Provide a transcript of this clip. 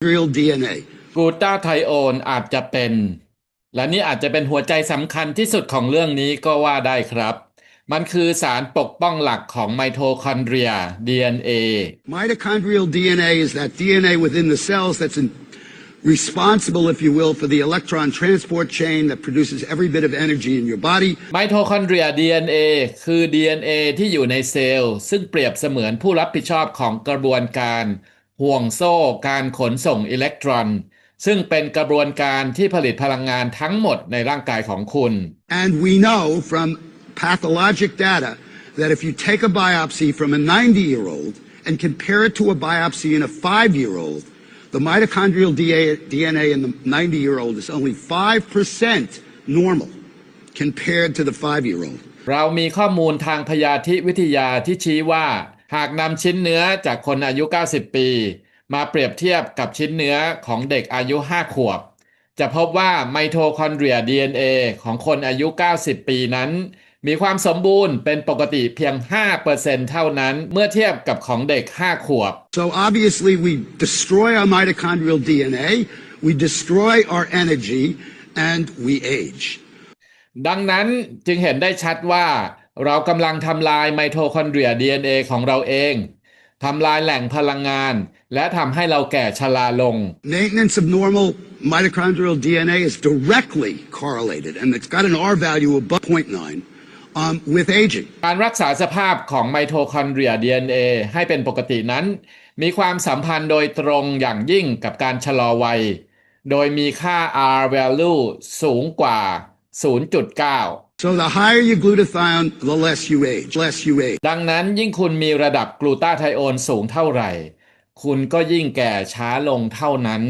mitochondrial DNA. กลูตาไทโอนอาจจะเป็น และนี่อาจจะเป็นหัวใจสำคัญที่สุดของเรื่องนี้ก็ว่าได้ครับ มันคือสารปกป้องหลักของไมโทคอนเดรีย DNA Mitochondrial DNA is that DNA within the cells that's in, responsible, if you will, for the electron transport chain that produces every bit of energy in your body. ไมโทคอนเดรีย DNA คือ DNA ที่อยู่ในเซลล์ ซึ่งเปรียบเสมือนผู้รับผิดชอบของกระบวนการ ห่วงโซ่การขนส่งอิเล็กตรอน ซึ่งเป็นกระบวนการที่ผลิตพลังงานทั้งหมดในร่างกายของคุณ And we know from pathologic data that if you take a biopsy from a 90 year old and compare it to a biopsy in a five year old, the mitochondrial DNA in the 90 year old is only 5% normal compared to the five year old. เรามีข้อมูลทางพยาธิวิทยาที่ชี้ว่า หากนำชิ้นเนื้อจากคนอายุ 90 ปี มาเปรียบเทียบกับชิ้นเนื้อของเด็กอายุ 5 ขวบ จะพบว่าไมโทคอนเดรีย DNA ของคนอายุ 90 ปีนั้น มีความสมบูรณ์เป็นปกติเพียง 5%เท่านั้นเมื่อเทียบกับของเด็ก 5 ขวบ So obviously, we destroy our mitochondrial DNA, we destroy our energy, and we age. ดังนั้นจึงเห็นได้ชัดว่า เรากำลังทำลายไมโทคอนเดรีย DNA ของเราเองทำลายแหล่งพลังงาน และทำให้เราแก่ชราลง Maintenance of normal mitochondrial DNA is directly correlated, and it's got an R value above 0.9 um, with aging. การรักษาสภาพของไมโทคอนเดรีย DNA ให้เป็นปกตินั้น มีความสัมพันธ์โดยตรงอย่างยิ่งกับการชะลอวัย โดยมีค่า R value สูงกว่า 0.9 So the higher your glutathione, the less you age. Less you age. ดังนั้นยิ่งคุณมีระดับกลูตาไทโอนสูงเท่าไหร่ คุณก็ยิ่งแก่ช้าลงเท่านั้น